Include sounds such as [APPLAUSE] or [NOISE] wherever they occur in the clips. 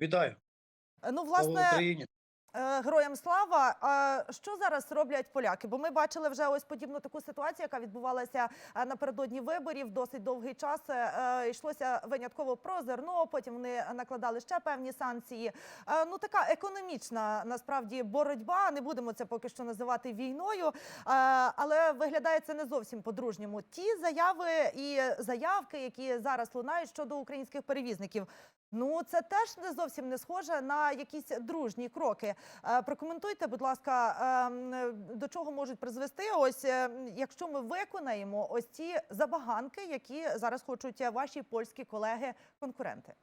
Вітаю. Ну, власне, е, героям слава. А що зараз роблять поляки? Бо ми бачили вже ось подібну таку ситуацію, яка відбувалася е, напередодні виборів. Досить довгий час е, е, йшлося винятково про зерно. Потім вони накладали ще певні санкції. Е, Ну така економічна насправді боротьба. Не будемо це поки що називати війною, е, але виглядає це не зовсім по-дружньому. Ті заяви і заявки, які зараз лунають щодо українських перевізників. Ну, це теж не зовсім не схоже на якісь дружні кроки. Е, Прокоментуйте, будь ласка, ем, до чого можуть призвести, ось е, якщо ми виконаємо ось ці забаганки, які зараз хочуть ваші польські колеги-конкуренти.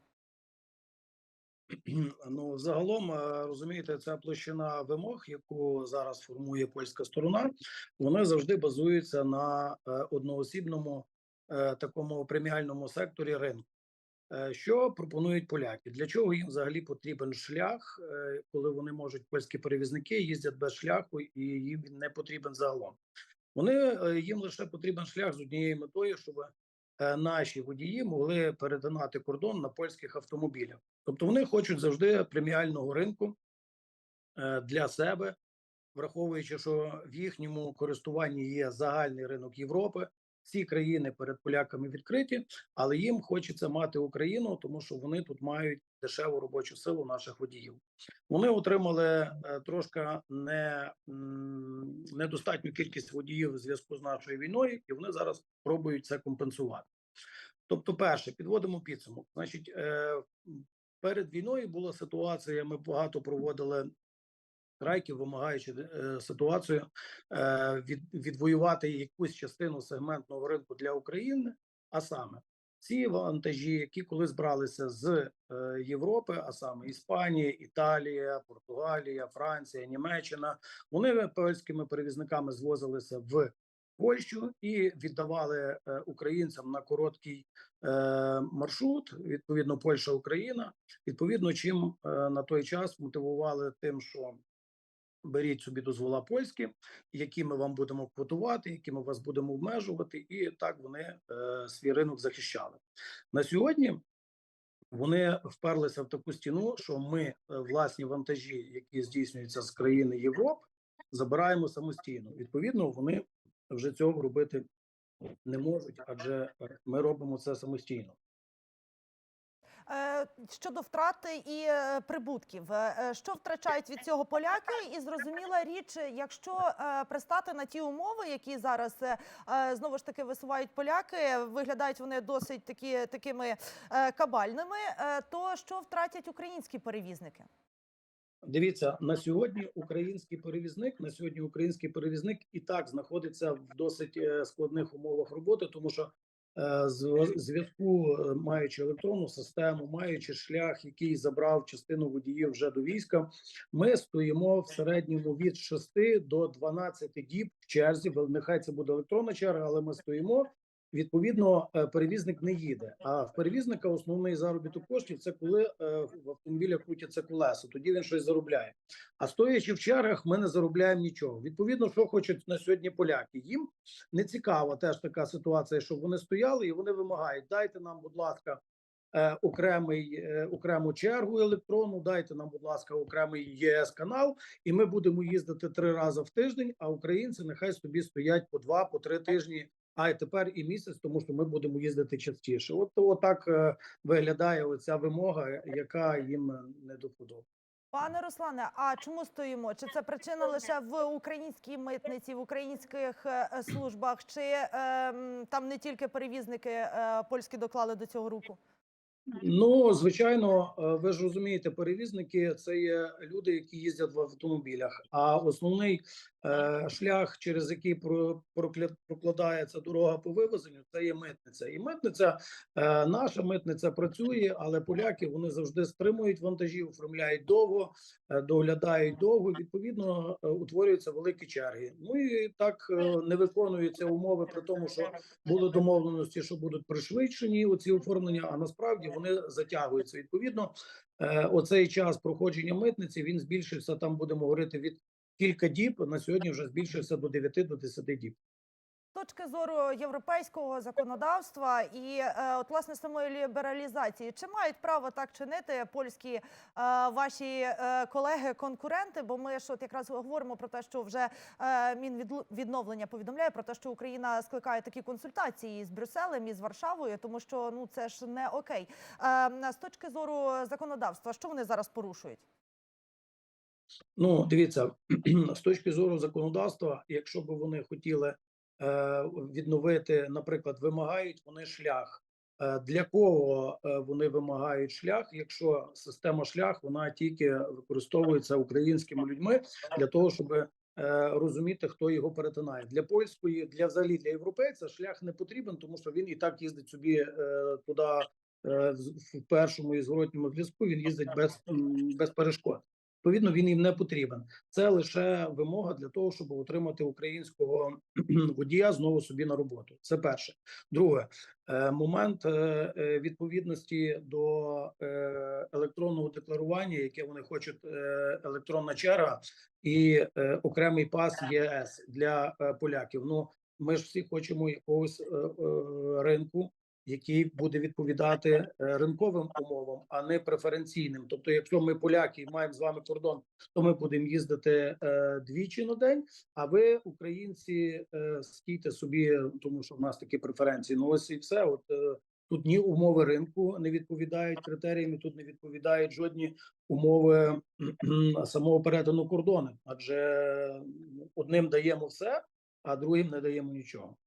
[CLEARS THROAT] Ну, загалом, е, розумієте, ця площина вимог, яку зараз формує польська сторона, вони завжди базуються на одноосібному такому преміальному секторі ринку. Е, Що пропонують поляки? Для чого їм взагалі потрібен шлях, е, коли вони можуть польські перевізники їздять без шляху, і їм не потрібен загалом? Вони е, їм лише потрібен шлях з однією метою, щоб наші водії могли перетинати кордон на польських автомобілях. Тобто вони хочуть завжди преміального ринку для себе, враховуючи, що в їхньому користуванні є загальний ринок Європи. Всі країни перед поляками відкриті, але їм хочеться мати Україну, тому що вони тут мають дешеву робочу силу наших водіїв. Вони отримали е, трошки не недостатню кількість водіїв у зв'язку з нашою війною, і вони зараз пробують це компенсувати. Тобто, перше, підводимо підсумок. Значить, е, перед війною була ситуація. Ми багато проводили страйків, вимагаючи е, ситуацію е, від, відвоювати якусь частину сегментного ринку для України. А саме ці вантажі, які коли збралися з е, Європи, а саме Іспанія, Італія, Португалія, Франція, Німеччина, вони польськими перевізниками звозилися в Польщу і віддавали е, українцям на короткий е, маршрут. Відповідно, Польща, Україна. Відповідно, чим е, на той час мотивували тим, що беріть собі дозвола польські, які ми вам будемо квотувати, які ми вас будемо обмежувати, і так вони е, свій ринок захищали на сьогодні. Вони вперлися в таку стіну, що ми е, власні вантажі, які здійснюються з країни Європи, забираємо самостійно. Відповідно, вони вже цього робити не можуть, адже ми робимо це самостійно. Щодо втрати і е, прибутків, е, е, що втрачають від цього поляки? І зрозуміла річ, якщо пристати на ті умови, які зараз знову ж таки висувають поляки, виглядають вони досить такі такими кабальними, то що втратять українські перевізники? Дивіться на сьогодні. Український перевізник на сьогодні український перевізник і так знаходиться в досить складних умовах роботи, тому що зв'язку, е, маючи електронну систему, маючи шлях, який забрав частину водіїв вже до війська, ми стоїмо в середньому від 6 до 12 діб в черзі. Нехай це буде електронна черга, але ми стоїмо. Відповідно, е, перевізник не їде. А в перевізника основний заробіток коштів це коли е, в автомобілях крутяться колеса. Тоді він щось заробляє. А стоячи в чергах, ми не заробляємо нічого. Відповідно, що хочуть на сьогодні поляки. Їм не цікава теж така ситуація, щоб вони стояли і вони вимагають: дайте нам, будь ласка, е, окремий окрему чергу електронну. Дайте нам, будь ласка, окремий ЄС канал, і ми будемо їздити три рази в тиждень. А українці нехай собі стоять по два, по три тижні. А й тепер і місяць, тому що ми будемо їздити частіше. От отак е, виглядає оця вимога, яка їм не до вподоби. Пане Руслане, а чому стоїмо? Чи це причина лише в українській митниці, в українських е, е, службах, чи е, там не тільки перевізники е, польські доклали до цього руку? Ну, звичайно, е, ви ж розумієте, перевізники це є люди, які їздять в автомобілях. А основний е, шлях, через який про, прокля- прокладається дорога по вивезенню, це є митниця. І митниця, е, наша митниця працює, але поляки вони завжди стримують вантажі, оформляють довго, е, доглядають довго. Відповідно, е, утворюються великі черги. Ну і так е, не виконуються умови при тому, що були домовленості, що будуть пришвидшені оці оформлення, а насправді вони затягуються. Відповідно, е, оцей час проходження митниці він збільшився. Там будемо говорити від кілька діб. На сьогодні вже збільшився до 9 до 10 діб. Точки зору європейського законодавства і е, от власне самої лібералізації, чи мають право так чинити польські е, ваші е, колеги-конкуренти? Бо ми ж от якраз говоримо про те, що вже е, Мінвідновлення повідомляє про те, що Україна скликає такі консультації з Брюсселем і з Варшавою, тому що ну це ж не окей. Е, з точки зору законодавства, що вони зараз порушують? Ну, дивіться, [CLEARS THROAT] з точки зору законодавства, якщо б вони хотіли відновити, наприклад, вимагають вони шлях. Е, Для кого е, вони вимагають шлях, якщо система шлях вона тільки використовується українськими людьми для того, щоб е, розуміти, хто його перетинає для польської, для взагалі для європейця шлях не потрібен, тому що він і так їздить собі е, туди е, в першому і зворотньому зв'язку. Він їздить без, без перешкод. Відповідно, він їм не потрібен. Це лише вимога для того, щоб отримати українського [CLEARS THROAT] водія знову собі на роботу. Це перше. Друге, е, момент е, е, відповідності до електронного декларування, яке вони хочуть, електронна черга і окремий пас ЄС для поляків. Ну ми ж всі хочемо якогось ринку. Який буде відповідати е, ринковим умовам, а не преференційним. Тобто, якщо ми поляки маємо з вами кордон, то ми будемо їздити е, двічі на день. А ви, українці, е, стійте собі, тому що в нас такі преференції. Ну ось і все. От тут ні умови ринку не відповідають критеріям, і тут не відповідають жодні умови самого перетину кордону. Адже одним даємо все, а другим не даємо нічого.